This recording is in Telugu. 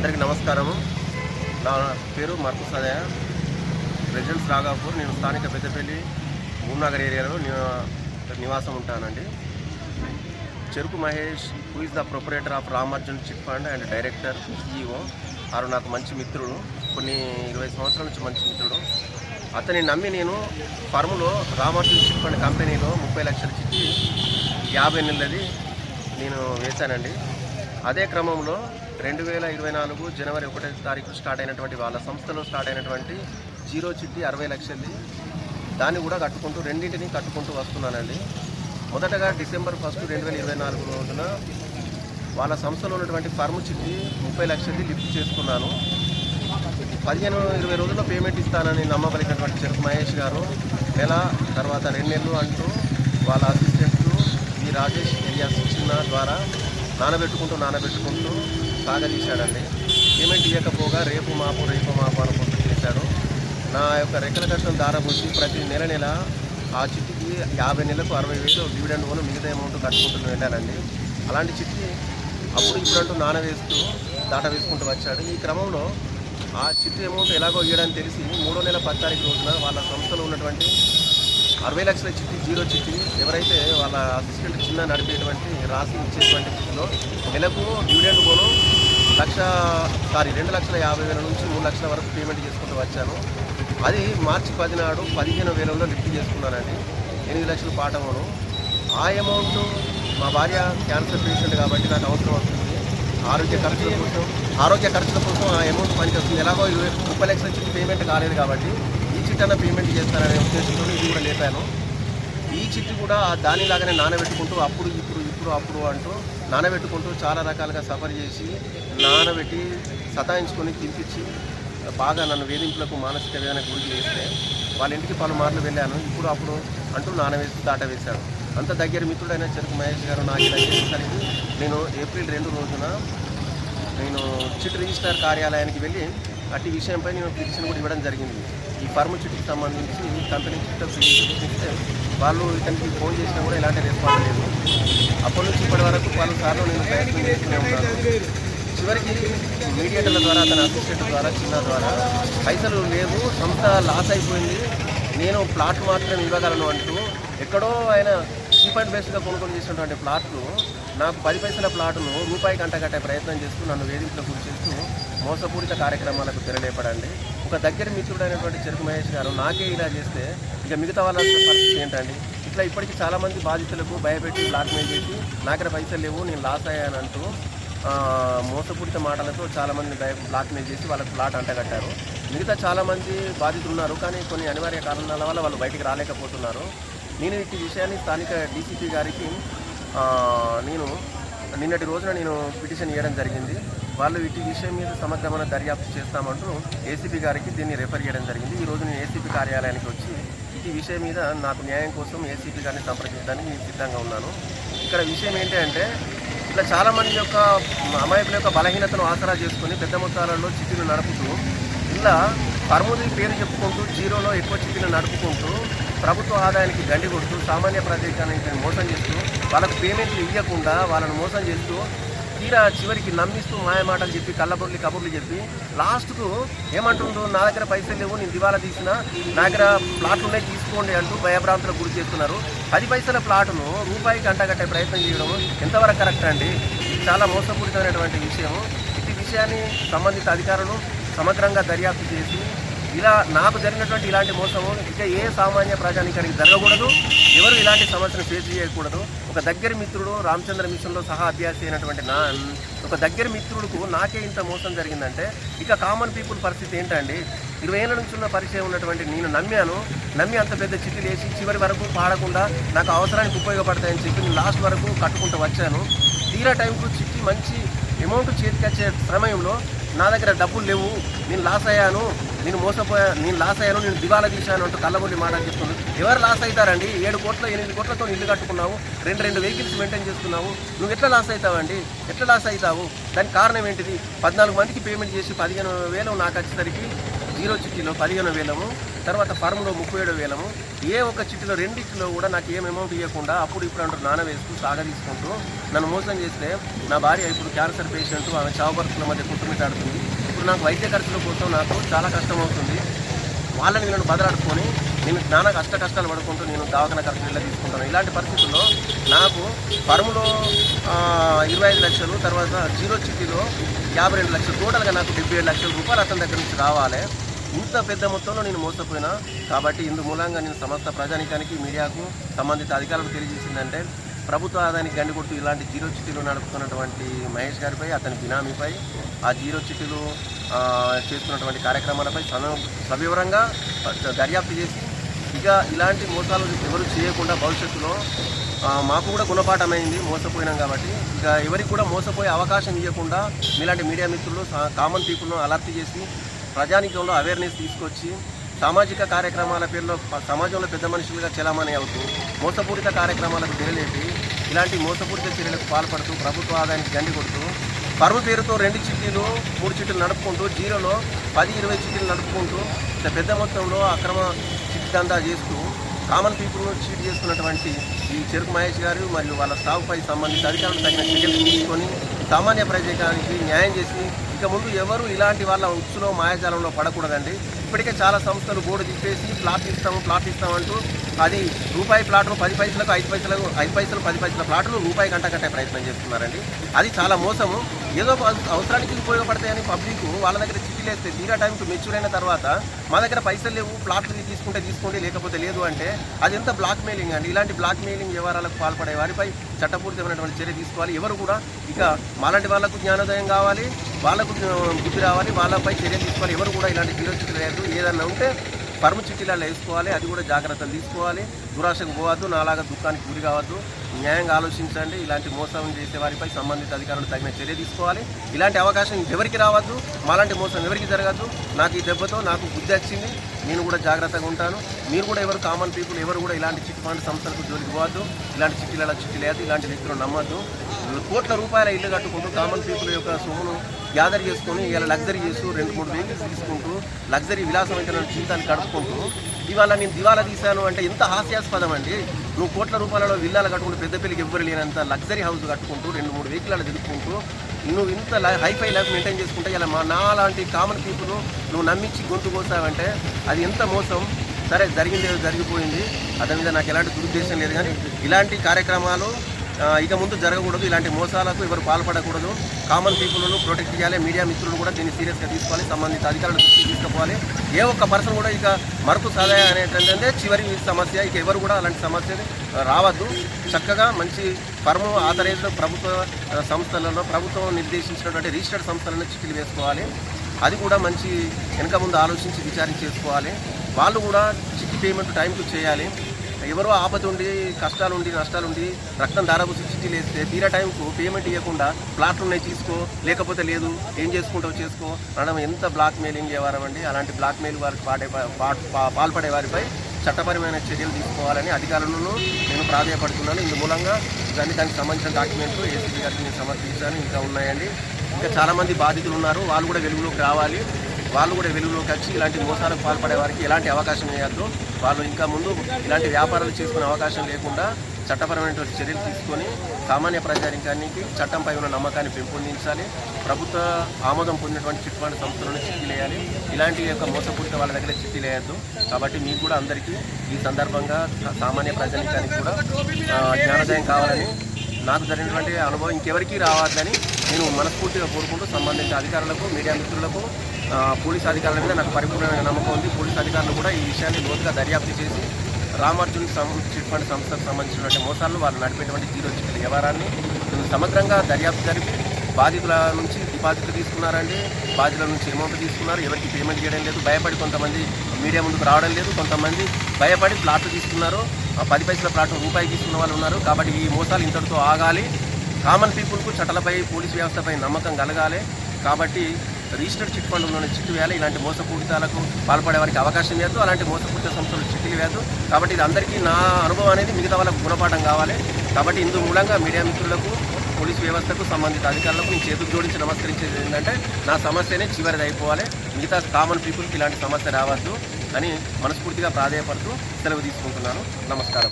అందరికీ నమస్కారము. నా పేరు మర్పు సదయ. రెసిడెన్స్ రాఘాపూర్. నేను స్థానిక పెద్దపల్లి భూమ్నగర్ ఏరియాలో నివాసం ఉంటానండి. Cheruku Mahesh who is the proprietor of Ramarjun chit fund and director EO వారు నాకు మంచి మిత్రుడు కొన్ని ఇరవై సంవత్సరాల నుంచి మంచి మిత్రుడు. అతని నమ్మి నేను ఫర్మ్లో రామార్జున్ చిట్ ఫండ్ కంపెనీలో ముప్పై లక్షల చిట్టి యాభై నెలలది నేను వేశానండి. అదే క్రమంలో రెండు వేల ఇరవై నాలుగు జనవరి ఒకటో తారీఖు స్టార్ట్ అయినటువంటి వాళ్ళ సంస్థలో స్టార్ట్ అయినటువంటి జీరో చిట్టి అరవై లక్షలది దాన్ని కూడా కట్టుకుంటూ రెండింటిని కట్టుకుంటూ వస్తున్నానండి. మొదటగా డిసెంబర్ ఫస్ట్ రెండు వేల ఇరవై నాలుగు రోజున వాళ్ళ సంస్థలో ఉన్నటువంటి ఫర్మ్ చిట్టి ముప్పై లక్షలది లిఫ్ట్ చేసుకున్నాను. పదిహేను ఇరవై రోజుల్లో పేమెంట్ ఇస్తానని నమ్మబలిగినటువంటి చెరుకు మహేష్ గారు నెల తర్వాత రెండు నెలలు అంటూ వాళ్ళ అసిస్టెంట్లు ఈ రాజేష్ ఎలియాస్ చిన్న ద్వారా నానబెట్టుకుంటూ నానబెట్టుకుంటూ సాగదీశాడండి పేమెంట్ ఇవ్వకపోగా రేపు మాపు రేపు మాపు అనుకుంటూ చేశాడు. నా యొక్క రెక్కల కష్టం దారబోసి ప్రతి నెల నెల ఆ చిట్టికి యాభై నెలలకు అరవై వేలు డివిడెండ్ కూడా మిగతా అమౌంట్ కట్టుకుంటూ వెళ్ళానండి. అలాంటి చిట్టి అప్పుడు ఇప్పుడంటూ నానవేస్తూ దాట వేసుకుంటూ వచ్చాడు. ఈ క్రమంలో ఆ చిట్టి అమౌంట్ ఎలాగో ఇవ్వడానికి తెలిసి మూడో నెల పది తారీఖు రోజున వాళ్ళ సంస్థలో ఉన్నటువంటి అరవై లక్షల చిట్టి జీరో చిట్టి ఎవరైతే వాళ్ళ అసిస్టెంట్ చిన్న నడిపేటువంటి రాసి ఇచ్చేటువంటి చిట్టిలో నెలకు డివిడెండ్ పోను లక్ష సారీ రెండు లక్షల యాభై వేల నుంచి మూడు లక్షల వరకు పేమెంట్ చేసుకుంటూ వచ్చాను. అది మార్చి పది నాడు పదిహేను వేలలో లిఫ్ట్ చేసుకున్నానండి. ఎనిమిది లక్షలు పాఠమును. ఆ అమౌంట్ మా భార్య క్యాన్సర్ పేషెంట్ కాబట్టి నాకు అవసరం వస్తుంది ఆరోగ్య ఖర్చుల కోసం ఆరోగ్య ఖర్చుల కోసం ఆ అమౌంట్ పనిచేస్తుంది. ఎలాగో ముప్పై లక్షల చిట్టి పేమెంట్ కాలేదు కాబట్టి ఈ చిట్టన పేమెంట్ చేస్తాననే ఉద్దేశంతో ఇది కూడా లేపాను. ఈ చిట్టి కూడా దానిలాగానే నానబెట్టుకుంటూ అప్పుడు ఇప్పుడు ఇప్పుడు అప్పుడు అంటూ నానబెట్టుకుంటూ చాలా రకాలుగా సఫర్ చేసి నానబెట్టి సతాయించుకొని తినిపించి బాగా నన్ను వేధింపులకు మానసిక వేదన గురి చేస్తే వాళ్ళ ఇంటికి పలుమార్లు వెళ్ళాను. ఇప్పుడు అప్పుడు అంటూ నానవేసి దాట వేశాడు అంత దగ్గర మిత్రుడైన చెరుకు మహేష్ గారు నాకు ఇలా చేసేసరికి నేను ఏప్రిల్ రెండు రోజున నేను చిట్ రిజిస్టర్ కార్యాలయానికి వెళ్ళి అట్టి విషయంపై నేను పిటిషన్ కూడా ఇవ్వడం జరిగింది. ఫార్మసిటీకి చిట్కి సంబంధించి కంపెనీ చిట్ వాళ్ళు ఇతనికి ఫోన్ చేసినా కూడా ఎలాంటి రెస్పాన్స్ లేదు. అప్పటి నుంచి ఇప్పటి వరకు పలు సార్లు నేను ప్రయత్నం చేస్తూనే ఉన్నాను. చివరికి మీడియేటర్ల ద్వారా తన అసిస్టెంట్ ద్వారా చిన్న ద్వారా పైసలు లేవు సంస్థ లాస్ అయిపోయింది. నేను ప్లాట్ మాత్రం ఇవ్వగలను అంటూ ఎక్కడో ఆయన చీప్ అండ్ బెస్ట్గా కొనుగోలు చేసినటువంటి ప్లాట్లు నాకు పది పైసల ప్లాట్ను రూపాయి గంట కట్టే ప్రయత్నం చేస్తూ నన్ను వేధింపులకు గురి చేస్తూ మోసపూరిత కార్యక్రమాలకు తెరలేపడండి. ఒక దగ్గర మిత్రుడైనటువంటి చెరుకు మహేష్ గారు నాకే ఇలా చేస్తే ఇక మిగతా వాళ్ళ పరిస్థితి ఏంటండి? ఇట్లా ఇప్పటికీ చాలామంది బాధితులకు భయపెట్టి బ్లాక్మెయిల్ చేసి నాకర పైసలు లేవు నేను లాస్ అయ్యానంటూ మోసపూరిత మాటలతో చాలామంది భయ బ్లాక్మెయిల్ చేసి వాళ్ళకి ప్లాట్ అంటగట్టారు. మిగతా చాలామంది బాధితులు ఉన్నారు కానీ కొన్ని అనివార్య కారణాల వల్ల వాళ్ళు బయటికి రాలేకపోతున్నారు. నేను ఈ విషయాన్ని స్థానిక డీసీపీ గారికి నేను నిన్నటి రోజున నేను పిటిషన్ ఇవ్వడం జరిగింది. వాళ్ళు వీటి విషయం మీద సమగ్రమైన దర్యాప్తు చేస్తామంటూ ఏసీపీ గారికి దీన్ని రెఫర్ చేయడం జరిగింది. ఈ రోజు నేను ఏసీపీ కార్యాలయానికి వచ్చి ఈ విషయం మీద నాకు న్యాయం కోసం ఏసీపీ గారిని సంప్రదించడానికి నేను సిద్ధంగా ఉన్నాను. ఇక్కడ విషయం ఏంటి అంటే ఇట్లా చాలామంది యొక్క అమాయకుల యొక్క బలహీనతను ఆసరా చేసుకొని పెద్ద మొత్తాలలో చిట్టీలు నడుపుతూ ఇలా పరముది పేరు చెప్పుకుంటూ జీరోలో ఎక్కువ చిట్టీలు నడుపుకుంటూ ప్రభుత్వ ఆదాయానికి గండి కొడుతూ సామాన్య ప్రదేశానికి మోసం చేస్తూ వాళ్ళకు పేమెంట్లు ఇవ్వకుండా వాళ్ళని మోసం చేస్తూ తీరా చివరికి నమ్మిస్తూ మాయమాటలు చెప్పి కళ్ళబొర్లి కబుర్లు చెప్పి లాస్ట్కు ఏమంటుండ్రు? నా దగ్గర పైసలు లేవు నేను దివాలా తీసిన. నా దగ్గర ప్లాట్లు ఉన్నాయి తీసుకోండి అంటూ భయభ్రాంతులకు గురి చేస్తున్నారు. పది పైసల ప్లాటును రూపాయికి అంటగట్టే ప్రయత్నం చేయడం ఎంతవరకు కరెక్ట్ అండి? చాలా మోసపూరితమైనటువంటి విషయం. ఈ విషయాన్ని సంబంధిత అధికారులు సమగ్రంగా దర్యాప్తు చేసి ఇలా నాకు జరిగినటువంటి ఇలాంటి మోసము ఇక ఏ సామాన్య ప్రజానికానికి జరగకూడదు. ఎవరు ఇలాంటి సమస్యను ఫేస్ చేయకూడదు. ఒక దగ్గర మిత్రుడు రామచంద్ర మిషన్లో సహా అభ్యాసి అయినటువంటి నా ఒక దగ్గర మిత్రుడుకు నాకే ఇంత మోసం జరిగిందంటే ఇక కామన్ పీపుల్ పరిస్థితి ఏంటండి? ఇరవై ఏళ్ళ నుంచి ఉన్న పరిచయం ఉన్నటువంటి నేను నమ్మాను. నమ్మి అంత పెద్ద చిట్టి వేసి చివరి వరకు పాడకుండా నాకు అవసరానికి ఉపయోగపడతాయని చెప్పి నేను లాస్ట్ వరకు కట్టుకుంటూ వచ్చాను. తీరా టైంకు చిట్టి మంచి అమౌంట్ చేతికొచ్చే సమయంలో నా దగ్గర డబ్బులు లేవు. నేను లాస్ అయ్యాను. నేను మోసపోయా నేను లాస్ అయ్యాను నేను దివాలా తీశాను అంటూ కళ్ళబొల్లి మాట అని చెప్తున్నాను ఎవరు లాస్ అవుతారండి? ఏడు కోట్ల ఎనిమిది కోట్లతో ఇల్లు కట్టుకున్నావు రెండు రెండు వెహికల్స్ మెయింటైన్ చేస్తున్నావు నువ్వు ఎట్లా లాస్ అవుతావండి? ఎట్లా లాస్ అవుతావు? దానికి కారణం ఏంటిది? పద్నాలుగు మందికి పేమెంట్ చేసి పదిహేను వేలు నాకు వచ్చేసరికి జీరో చిట్టీలో పదిహేను వేలము తర్వాత ఫార్మ్లో ముప్పై ఏడు వేలము. ఏ ఒక్క చిట్టీలో రెండింటిలో కూడా నాకు ఏం అమౌంట్ ఇవ్వకుండా అప్పుడు ఇప్పుడు అంటూ నానవేస్తూ సాగదీసుకుంటూ నన్ను మోసం చేస్తే నా భార్య ఇప్పుడు క్యాన్సర్ పేషెంట్ ఆమె చావు బతుకుల మధ్య కుటుంబితాడుతుంది ఇప్పుడు నాకు వైద్య ఖర్చుల కోసం నాకు చాలా కష్టం అవుతుంది వాళ్ళని వీళ్ళని బదలాడుకొని నేను నానా కష్ట కష్టాలు పడుకుంటూ నేను దవాఖాన ఖర్చు ఇలా తీసుకుంటాను. ఇలాంటి పరిస్థితుల్లో నాకు పరములో ఇరవై ఐదు లక్షలు తర్వాత జీరో చిటీలో యాభై రెండు లక్షలు టోటల్గా నాకు డెబ్బై ఏడు లక్షల రూపాయలు అతని దగ్గర నుంచి రావాలి. ఇంత పెద్ద మొత్తంలో నేను మోసపోయినా. కాబట్టి ఇందు మూలంగా నేను సమస్త ప్రజానికానికి మీడియాకు సంబంధిత అధికారులకు తెలియజేసిందంటే ప్రభుత్వ ఆదాయానికి గండి ఇలాంటి జీరో చిట్టీలు నడుపుతున్నటువంటి మహేష్ గారిపై అతని బినామీపై ఆ జీరో చిట్టీలు చేస్తున్నటువంటి కార్యక్రమాలపై సవివరంగా దర్యాప్తు చేసి ఇక ఇలాంటి మోసాలు ఎవరు చేయకుండా భవిష్యత్తులో మాకు కూడా గుణపాఠమైంది మోసపోయినాం కాబట్టి ఇక ఎవరికి కూడా మోసపోయే అవకాశం ఇవ్వకుండా మీలాంటి మీడియా మిత్రులు కామన్ పీపుల్ను అలర్ట్ చేసి ప్రజానికంలో అవేర్నెస్ తీసుకొచ్చి సామాజిక కార్యక్రమాల పేరులో సమాజంలో పెద్ద మనుషులుగా చలామణి అవుతూ మోసపూరిత కార్యక్రమాలకు తెరలేపి ఇలాంటి మోసపూరిత చర్యలకు పాల్పడుతూ ప్రభుత్వ ఆదాయానికి గండి కొడుతూ పరువు పేరుతో రెండు చిట్టీలు మూడు చిట్టీలు నడుపుకుంటూ జీరోలో పది ఇరవై చిట్టీలు నడుపుకుంటూ పెద్ద మొత్తంలో అక్రమ చిట్టి దందా చేస్తూ కామన్ పీపుల్ను చీట్ చేస్తున్నటువంటి ఈ చెరుకు మహేష్ గారు మరియు వాళ్ళ స్టాఫ్పై సంబంధించిన అధికారులు తగిన చర్యలు తీసుకొని సామాన్య ప్రజానికి న్యాయం చేసి ఇక ముందు ఎవరు ఇలాంటి వాళ్ళ ఉచ్చులో మాయాజాలంలో పడకూడదండి. ఇప్పటికే చాలా సంస్థలు బోర్డు తిప్పేసి ప్లాట్ ఇస్తాము ప్లాట్ ఇస్తామంటూ అది రూపాయి ప్లాట్లు పది పైసలకు ఐదు పైసలకు ఐదు పైసలు పది పైసల ప్లాట్లు రూపాయి గంట కట్టే ప్రయత్నం చేస్తున్నారండి. అది చాలా మోసము. ఏదో ఒక అవసరానికి ఉపయోగపడతాయని పబ్లిక్ వాళ్ళ దగ్గర చిట్టీలు వేస్తే తీరా టైంకి మెచ్యూర్ అయిన తర్వాత మా దగ్గర పైసలు లేవు ప్లాట్లు తీసుకుంటే తీసుకోండి లేకపోతే లేదు అంటే అది ఎంత బ్లాక్ మెయిలింగ్ అండి. ఇలాంటి బ్లాక్ మెయిలింగ్ వ్యవహారాలకు పాల్పడే వారిపై చట్టపూరితమైనటువంటి చర్య తీసుకోవాలి. ఎవరు కూడా ఇక మాలాంటి వాళ్ళకు జ్ఞానోదయం కావాలి వాళ్ళకు బుద్ధి రావాలి వాళ్ళపై చర్య తీసుకోవాలి. ఎవరు కూడా ఇలాంటి జీరో లేదు. ఏదన్నా ఉంటే పర్మ చిట్టీలలో వేసుకోవాలి అది కూడా జాగ్రత్తలు తీసుకోవాలి. దురాశకు పోవద్దు నాలాగా దుఃఖానికి గురి కావద్దు. న్యాయంగా ఆలోచించండి. ఇలాంటి మోసం చేసే వారిపై సంబంధిత అధికారులు తగిన చర్య తీసుకోవాలి. ఇలాంటి అవకాశం ఎవరికి రావద్దు. మాలాంటి మోసం ఎవరికి జరగద్దు. నాకు ఈ దెబ్బతో నాకు బుద్ధి వచ్చింది. నేను కూడా జాగ్రత్తగా ఉంటాను. మీరు కూడా ఎవరు కామన్ పీపుల్ ఎవరు కూడా ఇలాంటి చిట్ ఫండ్ సంస్థలకు జోలికి పోవద్దు. ఇలాంటి చిట్టీల చిట్టి లేదు ఇలాంటి వ్యక్తులు నమ్మద్దు. కోట్ల రూపాయల ఇల్లు కట్టుకుంటూ కామన్ పీపుల్ యొక్క సొమ్మును గ్యాదర్ చేసుకొని ఇలా లగ్జరీ చేస్తూ రెండు మూడు వెహికల్స్ తీసుకుంటూ లగ్జరీ విలాసమైన జీవితాన్ని గడుపుకుంటూ ఇవాళ నేను దివాలా తీశాను అంటే ఎంత హాస్యాస్పదం అండి. నువ్వు కోట్ల రూపాయలలో విల్లాలు కట్టుకుంటూ పెద్ద పెళ్ళికి ఎవ్వరు లేనంత లగ్జరీ హౌస్ కట్టుకుంటూ రెండు మూడు వెహికల్ తిరుగుకుంటూ నువ్వు ఇంత హైఫై లైఫ్ మెయింటైన్ చేసుకుంటే ఇలా మా నా లాంటి కామన్ పీపుల్ నువ్వు నమ్మించి గొంతు కోసావంటే అది ఎంత మోసం? సరే జరిగింది జరిగిపోయింది. అతని మీద నాకు ఎలాంటి దురుద్దేశం లేదు కానీ ఇలాంటి కార్యక్రమాలు ఇక ముందు జరగకూడదు. ఇలాంటి మోసాలకు ఎవరు పాల్పడకూడదు. కామన్ పీపుల్ను ప్రొటెక్ట్ చేయాలి. మీడియా మిత్రులు కూడా దీన్ని సీరియస్గా తీసుకోవాలి. సంబంధిత అధికారులను తీసుకోవాలి. తీసుకుపోవాలి ఏ ఒక్క పర్సన్ కూడా ఇక మరపు సాదాయ అనేటంటే చివరి సమస్య. ఇక ఎవరు కూడా అలాంటి సమస్యని రావద్దు. చక్కగా మంచి ఫర్మ్ ఆథరైజ్డ్ ప్రభుత్వ సంస్థలలో ప్రభుత్వం నిర్దేశించినటువంటి రిజిస్టర్డ్ సంస్థలను చిక్కులు వేసుకోవాలి. అది కూడా మంచి వెనక ముందు ఆలోచించి విచారించి చేసుకోవాలి. వాళ్ళు కూడా చిట్టి పేమెంట్ టైంకు చేయాలి. ఎవరో ఆపద ఉండి కష్టాలు ఉండి నష్టాలు ఉండి రక్తం దారబోసి చిట్టీలు లేస్తే తీరా టైంకు పేమెంట్ ఇవ్వకుండా ప్లాట్లు ఉన్నాయి తీసుకో లేకపోతే లేదు ఏం చేసుకుంటావు చేసుకో. మనం ఎంత బ్లాక్ మెయిలింగ్ వ్యవహారం అండి. అలాంటి బ్లాక్ మెయిల్ వారికి పాడే పాల్పడే వారిపై చట్టపరమైన చర్యలు తీసుకోవాలని అధికారులను నేను ప్రాధాయపడుతున్నాను. ఇందు మూలంగా దాన్ని దానికి సంబంధించిన డాక్యుమెంట్లు ఏసీబీ గారికి నేను సమర్పించాను. ఇంకా ఉన్నాయండి. ఇంకా చాలామంది బాధితులు ఉన్నారు. వాళ్ళు కూడా వెలుగులోకి రావాలి. వాళ్ళు కూడా వెలుగులోకి వచ్చి ఇలాంటి మోసాలకు పాల్పడే వారికి ఎలాంటి అవకాశం ఇవ్వద్దు. వాళ్ళు ఇంకా ముందు ఇలాంటి వ్యాపారాలు చేసుకునే అవకాశం లేకుండా చట్టపరమైనటువంటి చర్యలు తీసుకొని సామాన్య ప్రజానికానికి చట్టంపై ఉన్న నమ్మకాన్ని పెంపొందించాలి. ప్రభుత్వ ఆమోదం పొందినటువంటి చిట్ ఫండ్ సంస్థలను చిట్టీలేయాలి ఇలాంటి యొక్క మోసపూరిత వాళ్ళ దగ్గర చిట్టీలేయద్దు కాబట్టి మీకు కూడా అందరికీ ఈ సందర్భంగా సామాన్య ప్రజానికానికి కూడా జ్ఞానోదయం కావాలని నాకు జరిగినటువంటి అనుభవం ఇంకెవరికీ రావద్దని నేను మనస్ఫూర్తిగా కోరుకుంటూ సంబంధించిన అధికారులకు మీడియా మిత్రులకు పోలీస్ అధికారుల మీద నాకు పరిపూర్ణమైన నమ్మకం ఉంది. పోలీస్ అధికారులు కూడా ఈ విషయాన్ని లోతుగా దర్యాప్తు చేసి రామార్జున్ సం- చిట్ ఫండ్ సంస్థకు సంబంధించినటువంటి మోసాలను వాళ్ళు నడిపేటువంటి జీరో చిట్ల వ్యవహారాన్ని సమగ్రంగా దర్యాప్తు జరిపి బాధితుల నుంచి డిపాజిట్లు తీసుకున్నారండి. బాధితుల నుంచి అమౌంట్ తీసుకున్నారు. ఎవరికి పేమెంట్ చేయడం లేదు. భయపడి కొంతమంది మీడియా ముందుకు రావడం లేదు. కొంతమంది భయపడి ప్లాట్లు తీసుకున్నారు. ఆ పది పైసల ప్లాట్ రూపాయి తీసుకున్న వాళ్ళు ఉన్నారు. కాబట్టి ఈ మోసాలు ఇంతటితో ఆగాలి. కామన్ పీపుల్కు చట్టలపై పోలీస్ వ్యవస్థపై నమ్మకం కలగాలి. కాబట్టి రిజిస్టర్డ్ చిట్ ఫండ్లోని చిట్టు వేయాలి. ఇలాంటి మోసపూరితాలకు పాల్పడే వారికి అవకాశం లేదు. అలాంటి మోసపూరిత సంస్థలు చిట్టులు వేయదు కాబట్టి ఇది అందరికీ నా అనుభవం అనేది మిగతా వాళ్ళకు గుణపాఠం కావాలి. కాబట్టి ఇందు మూలంగా మీడియా మిత్రులకు పోలీస్ వ్యవస్థకు సంబంధిత అధికారులకు నేను చేతులు జోడించి నమస్కరించేది ఏంటంటే నా సమస్యనే చివరిది అయిపోవాలి. మిగతా కామన్ పీపుల్కి ఇలాంటి సమస్య రావద్దు అని మనస్ఫూర్తిగా ప్రాధాయపడుతూ సెలవు తీసుకుంటున్నాను. నమస్కారం.